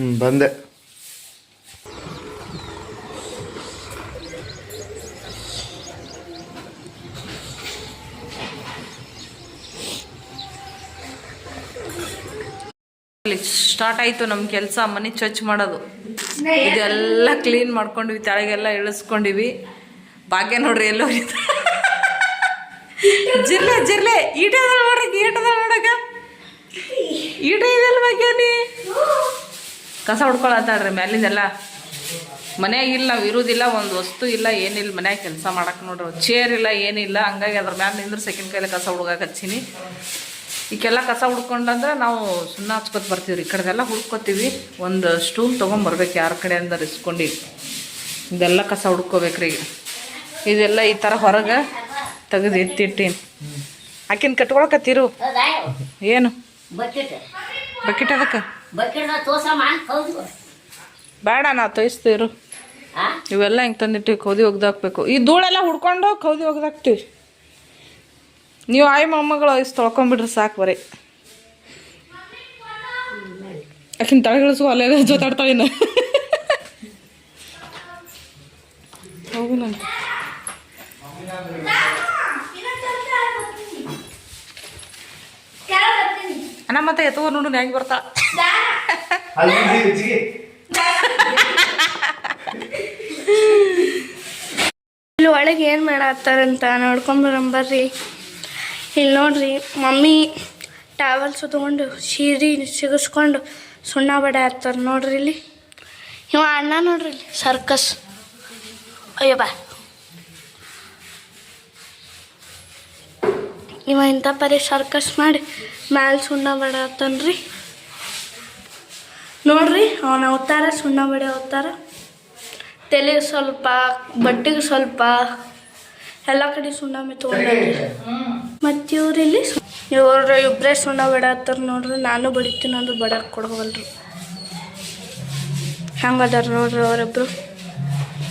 ಹ್ಞೂ ಬಂದೆ. ಸ್ಟಾರ್ಟ್ ಆಯ್ತು ನಮ್ಮ ಕೆಲಸ, ಮನೆ ಸ್ವಚ್ಛ ಮಾಡೋದು. ಇದೆಲ್ಲ ಕ್ಲೀನ್ ಮಾಡ್ಕೊಂಡಿವಿ ತಳಗೆಲ್ಲ ಇಳಿಸ್ಕೊಂಡಿವಿ. ಭಾಗ್ಯ ನೋಡ್ರಿ ಎಲ್ಲೋ ಜಿರ್ಲೆ ಜಿರ್ಲೆ ಈಟದಲ್ಲಿ ನೋಡಕ್ಕೆ ನೋಡಕ್ ಈಟ ಅದ ನೋಡಕ ಈಟ ಇದೆಲ್ಲ ಭಾಗ್ಯ ನೀ ಕಸ ಹೊಡ್ಕೊಳತ್ತಾಳ್ರಿ ಮ್ಯಾಲಿಂದೆಲ್ಲ. ಮನ್ಯಾಗ ಇಲ್ಲ, ನಾವು ಇರೋದಿಲ್ಲ, ಒಂದು ವಸ್ತು ಇಲ್ಲ, ಏನಿಲ್ಲ, ಮನ್ಯಾಗ ಕೆಲಸ ಮಾಡಕ್ಕೆ ನೋಡ್ರಿ. ಚೇರ್ ಇಲ್ಲ, ಏನಿಲ್ಲ, ಹಂಗಾಗಿ ಅದ್ರ ಮ್ಯಾಲ ನಿಂದ್ರೆ ಸೆಕೆಂಡ್ ಕೈಲಿ ಕಸ ಹುಡ್ಗಕ್ಕೆ ಹಚ್ಚೀನಿ. ಈಗೆಲ್ಲ ಕಸ ಹುಡ್ಕೊಂಡಂದ್ರೆ ನಾವು ಸುಣ್ಣ ಹಚ್ಕೊತ ಬರ್ತೀವಿ ರೀ ಈ ಕಡೆದೆಲ್ಲ ಹುಡ್ಕೋತೀವಿ. ಒಂದು ಸ್ಟೂಲ್ ತೊಗೊಂಬರ್ಬೇಕು ಯಾರ ಕಡೆ ಅಂದ್ರೆ ಇದೆಲ್ಲ ಕಸ ಹುಡ್ಕೋಬೇಕ್ರಿ ಈಗ. ಇದೆಲ್ಲ ಈ ಥರ ಹೊರಗೆ ತೆಗೆದು ಎತ್ತಿಟ್ಟೀನಿ. ಆಕಿನ ಕಟ್ಕೊಳಕತ್ತೀರು? ಏನು? ಬಕೆಟ್ ಬಕೆಟ್ ಅದಕ್ಕೆ ಬೇಡ ನಾ ತೋಯಿಸ್ತೀರು ಆ? ಇವೆಲ್ಲ ಹಿಂಗೆ ತಂದಿಟ್ಟು ಕೌದಿ ಒಗ್ದಾಕ್ಬೇಕು ಈ ಧೂಳೆಲ್ಲ ಹುಡ್ಕೊಂಡು ಕೌದಿ ಒಗ್ದಾಕ್ತೀವಿ ನೀವು ಆಯ್ ಮೊಮ್ಮಗಳು ಇಷ್ಟು ತೊಳ್ಕೊಂಬಿಡ್ರಿ ಸಾಕು ಬರೀ. ಆಕಿನ ತಳಗಿಳಿಸು ಅಲ್ಲೇ ಜೊತಾಡ್ತಾವಿನ ಹೋಗು ನಂಗೆ ಅಣ್ಣ ಮತ್ತೆ ಎತ್ತುವ ನೋಡು ಹೆಂಗೆ ಬರ್ತಾ? ಇಲ್ಲಿ ಒಳಗೆ ಏನು ಮಾಡತ್ತಾರಂತ ನೋಡ್ಕೊಂಬರಂಬರ್ರಿ ಇಲ್ಲಿ ನೋಡ್ರಿ, ಮಮ್ಮಿ ಟಾವೆಲ್ಸ್ ತೊಗೊಂಡು, ಸೀರೆ ಸಿಗಿಸ್ಕೊಂಡು ಸುಣ್ಣ ಬಡೆ ಹತ್ತಾರ ನೋಡ್ರಿ ಇಲ್ಲಿ. ಇವ ಅಣ್ಣ ನೋಡ್ರಿ ಇಲ್ಲಿ ಸರ್ಕಸ್ ಅಯ್ಯೋ ಬಾ. ಇವ ಇಂಥ ಪರಿ ಸರ್ಕಸ್ ಮಾಡಿ ಮ್ಯಾಲೆ ಸುಣ್ಣ ಬಡ ಹತ್ತನ್ರಿ ನೋಡ್ರಿ ಅವನ ಅವತಾರ ಸುಣ್ಣ ಬಡಿ ಅವತಾರ. ತಲೆಗೆ ಸ್ವಲ್ಪ ಬಟ್ಟೆಗೆ ಸ್ವಲ್ಪ ಎಲ್ಲ ಕಡೆ ಸುಣ್ಣಾಮೆ ತೊಗೊಂಡ್ರಿ ಮತ್ತು ಇವ್ರಿಲ್ಲಿ ಇವ್ರು ಇಬ್ಬರೇ ಸುಣ್ಣ ಬಡತ್ತಾರ ನೋಡ್ರಿ ನಾನು ಬಡಿತೀನಿ ಅಂದ್ರೆ ಬಡಕ್ಕೆ ಕೊಡವಲ್ರಿ. ಹೆಂಗದಾರ ನೋಡ್ರಿ ಅವರಿಬ್ರು?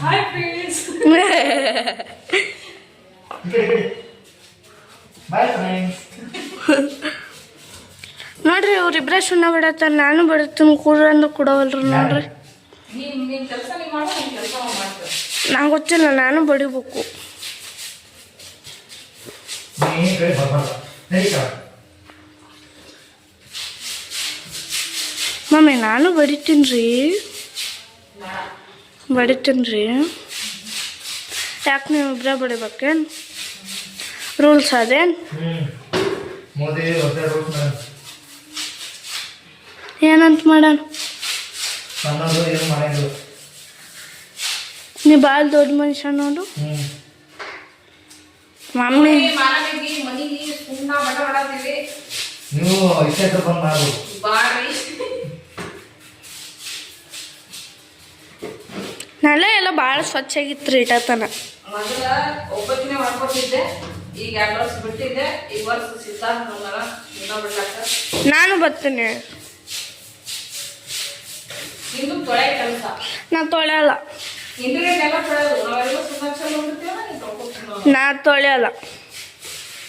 ನೋಡ್ರಿ ಅವ್ರಿಬ್ರ ಸುಣ್ಣ ಬಿಡತ್ತಾರ ನಾನು ಬಡಿತೀನಿ ಕೂಡ್ರಿ ಅಂದ್ರೆ ಕೊಡವಲ್ರಿ ನೋಡ್ರಿ. ನಂಗೆ ಗೊತ್ತಿಲ್ಲ ನಾನು ಬಡಿಬೇಕು. ಮಮ್ಮಿ ನಾನು ಬಡಿತೀನಿ ರೀ ಬಡಿತೀನಿ ರೀ ಯಾಕೆ ನೀವು ಇಬ್ಬರೇ ಬಡಿಬೇಕೇನು? ರೂಲ್ಸ್ ಅದೇನು? ಮೋದಿ ಹೊಸ ರೂಲ್ಸ್ ಏನಂತ ಮಾಡೋಣ? ನೀ ಭಾಳ ದೊಡ್ಡ ಮನುಷ್ಯ ನೋಡು. ಮಾಮೂಲಿ ನೀವು ಇಷ್ಟೇ ಬಂದು ನೆಲ ಎಲ್ಲ ಭಾಳ ಸ್ವಚ್ಛ ಆಗಿತ್ತು ಇಟತನ ಮೊದಲ ಒಬ್ಬತ್ತಿನೇ ಮಾಡ್ಕೊತಿದ್ದೆ ಈಗ ಎರಡು ವರ್ಷ ಬಿಟ್ಟಿದ್ದೆ ಈ ವರ್ಷ ಸಿದ್ಧಾರ್ಥ ಬಂದಾರ ಇನ್ನೂ ಬಿಡ್ಲಾಕ. ನಾನು ಬರ್ತೀನಿ. ನಿಂದು ತೊಳೆ ಕೆಲಸ? ನಾ ತೊಳೆಯಲ್ಲ ಹಿಂದಿನ ಎಲ್ಲ ತೊಳೆಯೋದು ನಾವೆಲ್ಲ ಸುಮ್ಮನೆ ತೊಳ್ಕೊತೀನಿ ನಾ ತೊಳೆಯಲ್ಲ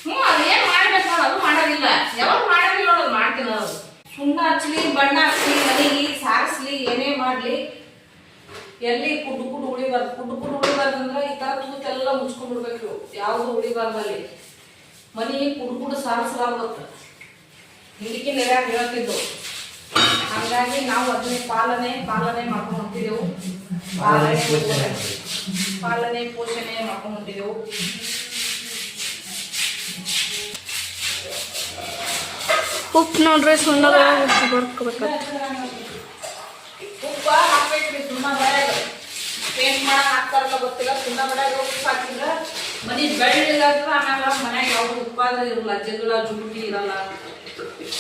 ಹ್ಞೂ ಅದೇನು ಮಾಡ್ಬೇಕು ನೋಡು ಅದು ಮಾಡೋದಿಲ್ಲ. ಯಾವಾಗ ಮಾಡೋದಿಲ್ಲ ಅದು ಮಾಡ್ತೀನಿ ಅದು ಸುಣ್ಣ ಹಚ್ಚಲಿ ಬಣ್ಣ ಹಚ್ಚಲಿ ಮನೆಗೆ ಸಾರಿಸ್ಲಿ ಏನೇ ಮಾಡಲಿ. ಎಲ್ಲಿ ಕುಡ್ಡು ಕುಡ್ಡು ಉಳಿಬಾರ್ದು. ಕುಡ್ಡು ಕುಡ್ಡು ಉಳಿಬಾರ್ದು ಅಂದ್ರೆ ಈ ಥರ ತೂತೆಲ್ಲ ಮುಚ್ಕೊಂಡ್ಬಿಡ್ಬೇಕು. ಯಾವುದು ಉಳಿಬಾರ್ದಲ್ಲಿ. ಮನೆ ಕುಡ್ಡು ಕುಡ್ಡು ಸಾರಿಸಲಾಗುತ್ತೆ ಹಿಂದಕ್ಕೆ ನೆರ ಹೇಳ್ತಿದ್ದು. ಹಾಗಾಗಿ ನಾವು ಅದನ್ನೇ ಪಾಲನೆ ಪಾಲನೆ ಮಾಡ್ಕೊಂಡು ಹೋಗ್ತಿದ್ದೆವು ಪಾಲನೆ ಪೋಷಣೆ ಪಾಲನೆ ಪೋಷಣೆ ಮಾಡ್ಕೊಂಡು ಹೋಗ್ತಿದ್ದೆವು ಉಪ್ಪು ನೋಡ್ರಿ ಸುಣ್ಣ ಉಪ್ಪು ಉಪ್ಪ ಹಾಕ್ಬೇಕ್ರಿ ಸುಣ್ಣ ಬಡ್ಯಾಗ ಪೇಂಟ್ ಮಾಡಕ್ ಹಾಕ್ತಾರಲ್ಲ ಗೊತ್ತಿಲ್ಲ ಸುಣ್ಣ ಬಡ್ಯಾಗ ಉಪ್ಪು ಹಾಕಿದ್ರೆ ಮನೆ ಬೆಳ್ಳಿಗಾದ್ರೆ ಆಮೇಲೆ ಮನ್ಯಾಗ ಯಾವ್ದು ಉಪ್ಪಾದ್ರೆ ಇರಲ್ಲ ಜಗಳ ಜುಗುಟಿ ಇರಲ್ಲ.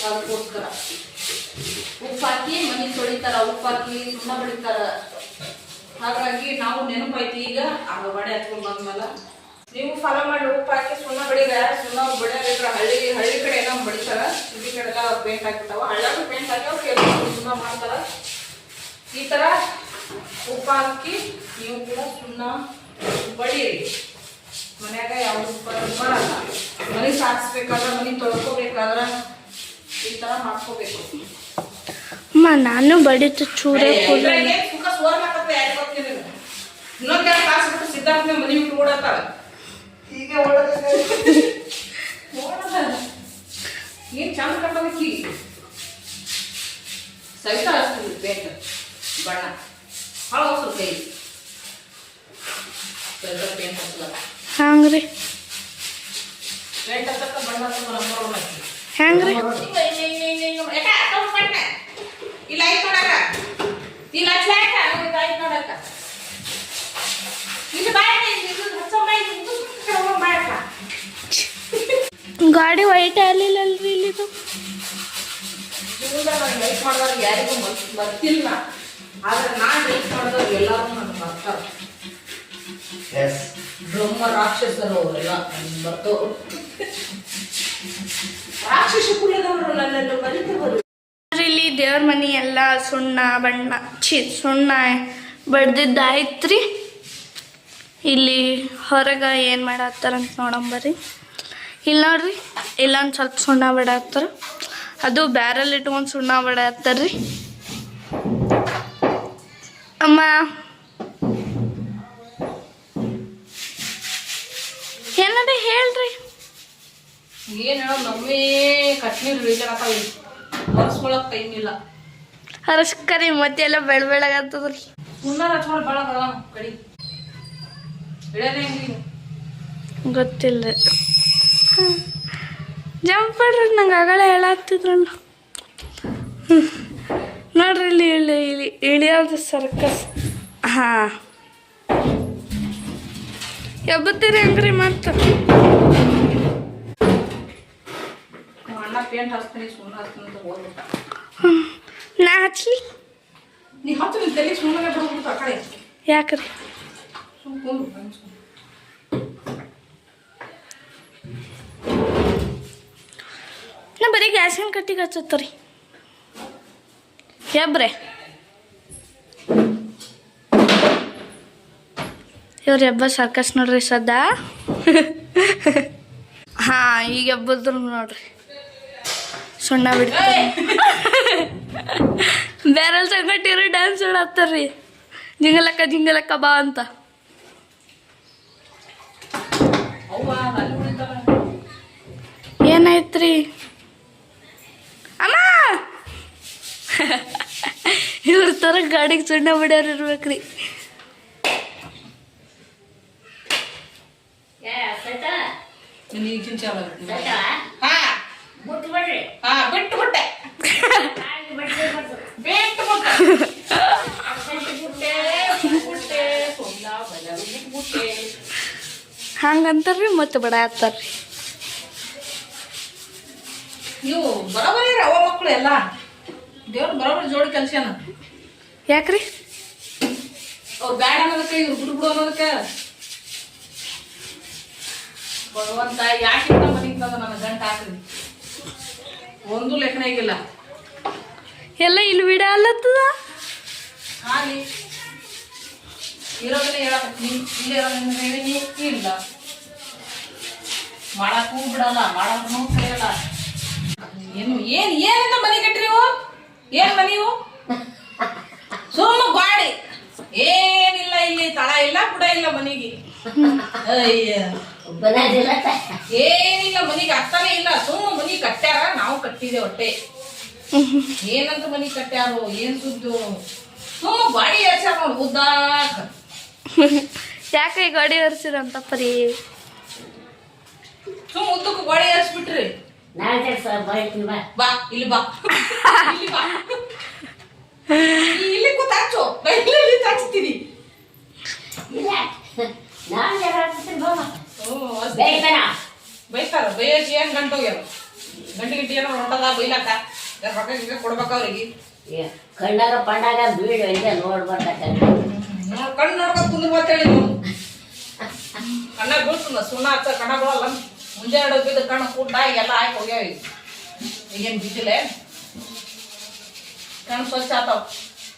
ಅದಕ್ಕೋಸ್ಕರ. ಉಪ್ಪು ಹಾಕಿ ಹಾಕಿ ಮನೆ ತೊಳಿತಾರ, ಉಪ್ಪಾಕಿ, ಸುಣ್ಣ ಬಳಿತಾರ. ಹಾಗಾಗಿ ನಾವು ನೆನಪೈತಿ ಈಗ. ಆಗ ಬಡೆ ಹತ್ಕೊಂಡ್ ಬಂದ್ಮೇಲೆ ನೀವು ಫಾಲೋ ಮಾಡಿ ಉಪ್ಪಾಕಿ, ಸುಣ್ಣ ಬಡಿದ ಸುಣ್ಣ ಬಡಿಯೋದ್ರ ಹಳ್ಳಿ ಹಳ್ಳಿ ಕಡೆ ಏನೋ ಬಡಿತಾರ ಸಿಟಿ ಕಡೆ ಪೇಂಟ್ ಹಾಕಿರ್ತಾವ. ಹಳ್ಳ್ಯಾಗ ಪೇಂಟ್ ಹಾಕಿ ಕೆಲವು ಸುಣ್ಣ ಮಾಡ್ತಾರ. ಈ ತರ ಉಪ್ಪಾಕಿ, ನೀವು ಕೂಡ ಸುಣ್ಣ ಬಡೀರಿ ಮನ್ಯಾಗ ಯಾವ್ದು ಉಪ್ಪ ಬರಲ್ಲ. ಮನೆ ಸಾಕ್ಸ್ಬೇಕಾದ್ರೆ, ಮನೆ ತೊಳ್ಕೊಬೇಕಾದ್ರೆ ಈ ತರ ಮಾಡ್ಕೋಬೇಕು. ಅಮ್ಮ ನಾನು ಬಡಿತು ಚೂರೇ ಬಿಟ್ಟು ಸಿದ್ಧಾರ್ಥ ಮನೆ ಬಿಟ್ಟು ಓಡತ್ತಾಳ ಈಗ ಓಡೋದ ಏನ್ ಚಂದ ಕಟ್ಟೋದಕ್ಕಿ ಸವಿತಾ ಹಚ್ತೀವಿ ಪೇಂಟ್ ಬಣ್ಣ ಭಾಳ ಅವಸರ ಕೈ ಸವಿತಾ ಪೇಂಟ್ ಹಚ್ಚಲ್ಲ ಹ್ಯಾಂಗ್ರಿ ಪೇಂಟ್ ಹಚ್ಚಕ್ಕ ಬಣ್ಣ ಹಚ್ಚಕ್ಕ ನಂಬರ್ ಒನ್ ಹಾಕಿ ಹ್ಯಾಂಗ್ರಿ ಇಲ್ಲ ಐತ್ ನೋಡಕ ಇಲ್ಲ ಹಚ್ಲಾಕ ಇದು ಐತ್ ನೋಡಕ ಇದು ಬಾಯ್ ಇದು ಹಚ್ಚಮ್ಮ ಇದು ಇದು ಬಾಯಕ್ಕ ಗಾಡಿ ವೈಟ್ ಆಗ್ಲಿಲ್ಲಲ್ರಿ ಇಲ್ಲಿದು? ಇಲ್ಲಿ ಮಾಡಿದವ್ರಿಗೆ ಯಾರಿಗೂ ಆದ್ರೆ ನಾನು ಲೈಕ್ ಮಾಡಿದವ್ರು ಎಲ್ಲರೂ ನನಗೆ ಬರ್ತಾರೆ ಎಸ್ ಬ್ರಹ್ಮ ರಾಕ್ಷಸರು ಅವರೆಲ್ಲ ಬರ್ತೋ ರಾಕ್ಷಸ ಕುಲದವರು ನನ್ನನ್ನು ಬಲಿತವರು ಇಲ್ಲಿ ದೇವ್ರ ಮನೆ ಎಲ್ಲ ಸುಣ್ಣ ಬಣ್ಣ ಛೀ ಸುಣ್ಣ ಬಡ್ದಿದ್ದಾಯ್ತ್ರಿ. ಇಲ್ಲಿ ಹೊರಗೆ ಏನು ಮಾಡತ್ತಾರಂತ ನೋಡಂಬರ್ರಿ ಇಲ್ಲಿ ನೋಡ್ರಿ ಇಲ್ಲೊಂದು ಸ್ವಲ್ಪ ಸುಣ್ಣ ಬಡತ್ತಾರ ಅದು ಬ್ಯಾರಲ್ ಇಟ್ಕೊಂಡು ಸುಣ್ಣ ಬಡತ್ತಾರ್ರಿ ಅಮ್ಮ. ಏನದ ಹೇಳ್ರಿ? ಏನು ಎಲ್ಲ ಕಟ್ನೀರ್ ಟೈಮ್ ಇಲ್ಲ. ಹರಸ್ಕರಿ ಮತ್ತೆಲ್ಲ ಬೆಳ ಬೆಳಗಾಗ್ತದ್ರಿ. ಹಚ್ಕೊಂಡು ಕಡಿ. ಹೆಂಗ್ರಿ ಗೊತ್ತಿಲ್ಲ ಜಂಪ್ ಮಾಡ್ರಿ ನಂಗೆ ಆಗಲೇ ಹೇಳತ್ತಿದ್ರಲ್ಲ ನೋಡ್ರಿ ಇಲ್ಲಿ ಇಳಿ ಇಳಿ ಇಳಿಯೋದು ಸರ್ಕಸ್ ಹಾಂ. ಎಬ್ಬತ್ತೀರಿ ಹಂಗ್ರಿ ಮತ್ತೆ? ನಮ್ಮ ಯಾಕ್ರಿ? ಪೇಂಟ್ ನಾ ಬರೀ ಗ್ಯಾಸಿನ ಕಟ್ಟಿಗೆ ಹಚ್ಚತ್ತರಿ. ಎಬ್ರೆ ಇವ್ರ ಹಬ್ಬ ಸರ್ಕಸ್ ನೋಡ್ರಿ ಸದಾ. ಹಾ, ಈಗ ಹಬ್ಬದ್ರು ನೋಡ್ರಿ. ಸುಣ್ಣ ಬಿಡ್ತಾರೆ ಬ್ಯಾರಲ್ ಸಂಗಟ್ಟಿರಿ ಡ್ಯಾನ್ಸ್ ಆಡತ್ತಾರ್ರಿ ಜಿಂಗಲಕ್ಕ ಜಿಂಗಲಕ್ಕ ಬಾ ಅಂತ. ಏನಾಯ್ತ್ರಿ? ಬಿಟ್ಟು ಬಿಟ್ಟೆ ಸುಣ್ಣ ಬಲರು ಬಿಟ್ಟು ಬಿಟ್ಟೆ ಹಂಗಂತಾರ್ರಿ ಮತ್ತೆ ಬಡ ಹತ್ತಾರ್ರಿ ನೀವು ಬರೋಬರಿ ಅವ ಮಕ್ಕಳು ಎಲ್ಲ. ದೇವ್ರು ಬರೋಬ್ರ ಜೋಡಿ ಕಲ್ಸ್ಯಾನ ಯಾಕ್ರಿ? ಅವ್ರು ಬ್ಯಾಡ ಅನ್ನೋದಕ್ಕೆ ಇವ್ರು ಬಿಡು ಬಿಡು ಅನ್ನೋದಕ್ಕೆ. ಭಗವಂತ ಯಾಕಿಂತ ಮನೆಗೆ ತಂದ ನನ್ನ ಗಂಟ ಹಾಕ್ರಿ? ಒಂದು ಲೆಕ್ಕನ ಆಗಿಲ್ಲ ಎಲ್ಲ ಇಲ್ಲಿ ಬಿಡ ಅಲ್ಲತ್ತದ ಹಾಗೆ ಇರೋದನ್ನ ಹೇಳಕ್ ಇಲ್ಲಿ ಇರೋದನ್ನ ಹೇಳೀನಿ ಇಲ್ಲ. ಮಾಡಕ್ಕೂ ಬಿಡಲ್ಲ ಮಾಡಕ್ಕೂ ಕೈಯಲ್ಲ ಏನು ಏನ್ ಏನಿಂದ ಮನೆ ನೀವು? ಏನ್ ಮನೆ ಸುಮ್ಮ ಗಾಡಿ. ಏನಿಲ್ಲ ಇಲ್ಲಿ ತಳ ಇಲ್ಲ ಬುಡ ಇಲ್ಲ ಮನೆಗೆ. ಅಯ್ಯ. ಏನಿಲ್ಲ ಮನಿಗೆ ಅರ್ಥನೇ ಇಲ್ಲ. ಸುಮ್ಮ ಮನಿ ಕಟ್ಟ್ಯಾರ ನಾವು ಕಟ್ಟಿದೆ ಹೊಟ್ಟೆ. ಏನಂತ ಮನಿ ಕಟ್ಟ್ಯಾರೋ ಏನ್ ಸುದ್ದು? ಸುಮ್ಮ ಗಾಡಿ ಏರ್ಸ್ಯಾರ ನೋಡಿ ಉದ್ದಾಕ. ಗಾಡಿ ಗಾಡಿ ಹರ್ಸಿರಂತಪ್ಪರಿ ಸುಮ್ಮ ಉದ್ದಕ್ಕೂ ಗಾಡಿ ಏರ್ಸ್ಬಿಟ್ರಿ. ನಾಳೆ ಬರ್ತೀನಿ ಬಾ ಬಾ. ಇಲ್ಲಿ ಬಾ. ಇಲ್ಲಿ ಬಾ. ಇಲ್ಲಿ ಕೂತ್ ಹಚ್ಚು ಇಲ್ಲಿ ಇಲ್ಲಿ ಹಚ್ತೀನಿ ಇಲ್ಲ. ನಾನು ಜಗಳ ಆಡ್ತೀನಿ ಬಾ. ಬೇಕನ ಬೈತಾರ ಬೈಯಕ್ಕೆ ಏನ್ ಗಂಟು ಹೋಗ್ಯಾರ? ಗಂಟೆ ಗಿಂಟಿ ಏನೋ ಹೊಂಟದ ಬೈಲಾಕ ರೊಕ್ಕ ಗಿಕ್ಕ ಕೊಡ್ಬೇಕ ಅವ್ರಿಗೆ? ಕಣ್ಣಾಗ ಪಣ್ಣಾಗ ಬೀಳು ಹಂಗೆ ನೋಡ್ಬಾರ್ದ ನೋಡ್ ಕಣ್ಣು ನೋಡ್ಬೇಕು ಕುಂದ್ರು ಅಂತೇಳಿ ಕಣ್ಣಾಗ ಕಣ್ಣ ಬೀಳ್ತದ ಸುಣ್ಣ ಹಚ್ಚ ಕಣ್ಣ ಬೀಳಲ್ಲ. ಮುಂಜಾನೆ ಹೋಗಿದ್ದ ಕಣ್ಣು ಕೂಡ ಎಲ್ಲ ಹಾಕಿ ಹೋಗ್ಯಾವ ಈಗ. ಈಗೇನು ಬಿದ್ದಿಲ್ಲ. ಕಣ್ಣು ಸ್ವಚ್ಛ ಆತಾವ.